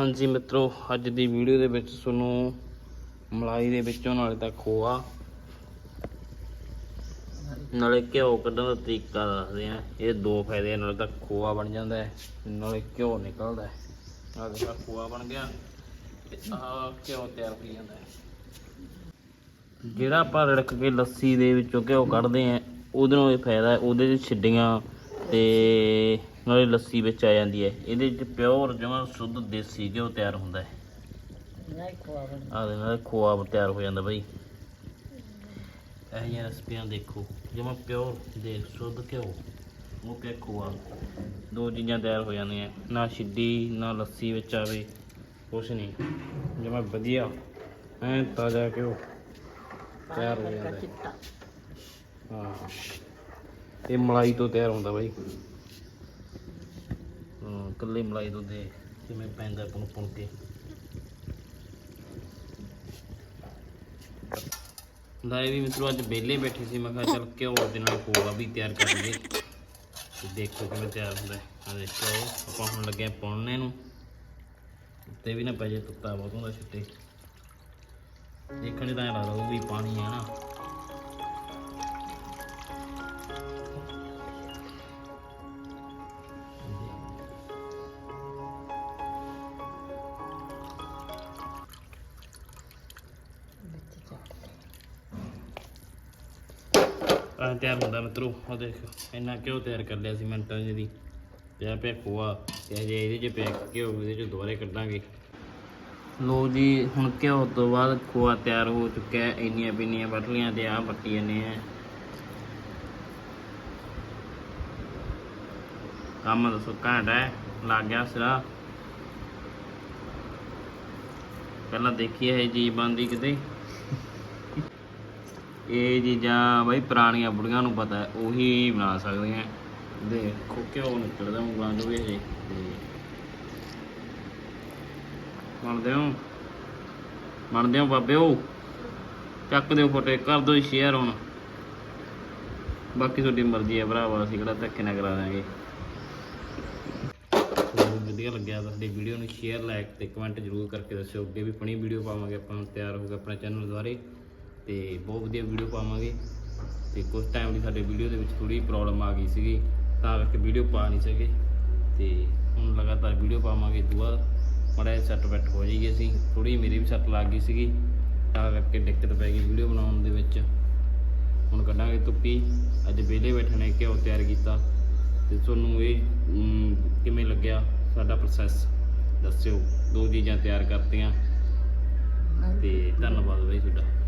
ਹਾਂਜੀ ਮਿੱਤਰੋ, ਅੱਜ ਦੀ ਵੀਡੀਓ ਦੇ ਵਿੱਚ ਤੁਹਾਨੂੰ ਮਲਾਈ ਦੇ ਵਿੱਚੋਂ ਨਾਲੇ ਤਾਂ ਖੋਆ। ਨਾਲੇ ਘਿਓ ਕੱਢਣ ਦਾ ਤਰੀਕਾ ਦੱਸਦੇ ਆ। ਇਹ ਦੋ ਫਾਇਦੇ ਆ, ਨਾਲੇ ਤਾਂ ਖੋਆ ਬਣ ਜਾਂਦਾ ਹੈ ਨਾਲੇ ਘਿਓ ਨਿਕਲਦਾ ਹੈ। ਆਹ ਦੇਖਾ ਖੋਆ ਬਣ ਗਿਆ ਤੇ ਆਹ ਘਿਓ ਤਿਆਰ ਹੋ ਜਾਂਦਾ ਹੈ। ਜਿਹੜਾ ਆਪਾਂ ਰੜਕ ਕੇ ਲੱਸੀ ਦੇ ਵਿੱਚੋਂ ਘਿਓ ਕੱਢਦੇ ਆ, ਉਹਦੇ ਨਾਲ ਇਹ ਫਾਇਦਾ ਹੈ, ਉਹਦੇ 'ਚ ਛਿੱਡੀਆਂ ਤੇ ਨਾਲੇ ਲੱਸੀ ਵਿੱਚ ਆ ਜਾਂਦੀ ਹੈ। ਇਹਦੇ 'ਚ ਪਿਓਰ ਜਮਾਂ ਸ਼ੁੱਧ ਦੇਸੀ ਘਿਓ ਤਿਆਰ ਹੁੰਦਾ ਹੈ। ਆਹ ਦੇ ਨਾਲ ਖੋਆ ਤਿਆਰ ਹੋ ਜਾਂਦਾ ਬਈ। ਇਹ ਜਿਹੀਆਂ ਰੈਸਪੀਆਂ ਦੇਖੋ। ਜਮਾਂ ਪਿਓਰ ਦੇ ਸ਼ੁੱਧ ਘਿਓ। ਉਹ ਕਿ ਖੋਆ। ਦੋ ਚੀਜ਼ਾਂ ਤਿਆਰ ਹੋ ਜਾਂਦੀਆਂ। ਨਾ ਛਿੱਡੀ ਨਾ ਲੱਸੀ ਵਿੱਚ ਆਵੇ। ਕੁਛ ਨਹੀਂ ਜਮਾਂ ਵਧੀਆ। ਐ ਤਾਜ਼ਾ ਘਿਓ ਤਿਆਰ ਹੋ ਜਾਂਦਾ ਹੈ। ਹਾਂ। ਇਹ ਮਲਾਈ ਤੋਂ ਤਿਆਰ ਹੁੰਦਾ ਬਾਈ। ਇਕੱਲੇ ਮਲਾਈ ਦੁੱਧ ਦੇ ਕਿਵੇਂ ਪੈਂਦਾ ਪੁਣ ਪੁਣ ਕੇ। ਲਾਏ ਵੀ ਮਿੱਤਰੋ, ਅੱਜ ਵਿਹਲੇ ਬੈਠੇ ਸੀ, ਮੈਂ ਕਿਹਾ ਚੱਲ ਘਿਓ ਦੇ ਨਾਲ ਖੋਆ ਵੀ ਤਿਆਰ ਕਰ ਲਈਏ। ਦੇਖੋ ਕਿਵੇਂ ਤਿਆਰ ਹੁੰਦਾ ਆ ਦੇਖੋ, ਆਪਾਂ ਹੁਣ ਲੱਗੇ ਹਾਂ ਨੂੰ। ਉੱਤੇ ਵੀ ਨਾ ਪੈ ਜੇ ਤੁੱਤਾ ਬਹੁਤ ਹੁੰਦਾ ਛਿੱਟੇ। ਦੇਖਣ ਤਾਂ ਲੱਗਦਾ ਉਹ ਵੀ ਪਾਣੀ ਹੈ ਨਾ। ਆ ਤਿਆਰ ਹੁੰਦਾ ਮਿੱਤਰੋ ਉਹ ਦੇਖੋ, ਇੰਨਾ ਘਿਓ ਤਿਆਰ ਕਰ ਲਿਆ ਸੀ ਮਿੰਟਾਂ ਜਿਹਦੀ ਪਿਆ ਪਿਆ ਖੋਆ ਤੇ ਜੇ ਇਹਦੇ ਚ ਪਿਆ ਘਿਓ ਇਹਦੇ ਚ ਦੁਬਾਰੇ ਕੱਢਾਂਗੇ। ਲੋ ਜੀ, ਹੁਣ ਘਿਓ ਤੋਂ ਬਾਅਦ ਖੋਆ ਤਿਆਰ ਹੋ ਚੁੱਕਿਆ ਹੈ, ਇੰਨੀਆਂ ਪਿੰਨੀਆਂ ਵੱਢ ਤੇ ਆਹ ਪੱਟੀ ਜਾਂਦੇ ਆ। ਕੰਮ ਦੱਸੋ, ਘੈਂਟ ਹੈ, ਲੱਗ ਗਿਆ ਸਿਰਾ। ਪਹਿਲਾਂ ਦੇਖੀ ਇਹ ਜੀ ਬੰਦੀ ਕਿਤੇ। ਇਹ ਚੀਜ਼ਾਂ ਬਈ ਪੁਰਾਣੀਆਂ ਬੁੜੀਆਂ ਨੂੰ ਪਤਾ ਉਹੀ ਬਣਾ ਸਕਦੀਆਂ ਦੇਖੋ ਘਿਓ ਨਿਕਲਦਾ ਉਂਗਲਾਂ ਤੋਂ ਵੀ ਇਹ। ਤੇ ਬਣਦੇ ਹੋ? ਬਣਦੇ ਹੋ ਬਾਬਿਓ ਚੱਕ ਦਿਓ ਫੋਟੋ ਕਰ ਦਿਓ ਸ਼ੇਅਰ ਹੁਣ। ਬਾਕੀ ਤੁਹਾਡੀ ਮਰਜ਼ੀ ਹੈ ਭਰਾਵਾ ਅਸੀਂ ਕਿਹੜਾ ਧੱਕੇ ਨਾ ਕਰਾ ਦਾਂਗੇ ਵਧੀਆ ਲੱਗਿਆ ਤਾਂ ਸਾਡੀ ਵੀਡੀਓ ਨੂੰ ਸ਼ੇਅਰ ਲਾਈਕ ਤੇ ਕਮੈਂਟ ਜ਼ਰੂਰ ਕਰਕੇ ਦੱਸਿਓ। ਅੱਗੇ ਵੀ ਪਣੀ ਵੀਡੀਓ ਪਾਵਾਂਗੇ ਆਪਾਂ ਨੂੰ ਤਿਆਰ ਹੋ ਕੇ ਆਪਣੇ ਚੈਨਲ ਦੁਆਰੇ। ਤੇ ਬਹੁਤ ਵਧੀਆ ਵੀਡੀਓ ਪਾਵਾਂਗੇ। ਤੇ ਕੁਝ ਟਾਈਮ ਲਈ ਸਾਡੇ ਵੀਡੀਓ ਦੇ ਵਿੱਚ ਥੋੜੀ ਪ੍ਰੋਬਲਮ ਆ ਗਈ ਸੀਗੀ, ਤਾਂ ਕਰਕੇ ਵੀਡੀਓ ਪਾ ਨਹੀਂ ਸਕੇ। ਤੇ ਹੁਣ ਲਗਾਤਾਰ ਵੀਡੀਓ ਪਾਵਾਂਗੇ, ਦੁਆ ਮੜਾ ਸੈੱਟ ਬੈਟ ਹੋ ਜਾਈਏ ਅਸੀਂ। ਥੋੜੀ ਮੇਰੀ ਵੀ ਸੱਟ ਲੱਗ ਗਈ ਸੀਗੀ, ਤਾਂ ਕਰਕੇ ਦਿੱਕਤ ਪੈ ਗਈ ਵੀਡੀਓ ਬਣਾਉਣ ਦੇ ਵਿੱਚ। ਹੁਣ ਕੱਢਾਂਗੇ ਧੁੱਪੀ। ਅੱਜ ਵਿਹਲੇ ਬੈਠਣੇ ਘਿਓ ਤਿਆਰ ਕੀਤਾ। ਤੇ ਤੁਹਾਨੂੰ ਇਹ ਕਿਵੇਂ ਲੱਗਿਆ ਸਾਡਾ ਪ੍ਰੋਸੈਸ ਦੱਸਿਓ। ਦੋ ਚੀਜ਼ਾਂ ਤਿਆਰ ਕਰਤੀਆਂ। ਤੇ ਧੰਨਵਾਦ ਬਾਈ ਤੁਹਾਡਾ।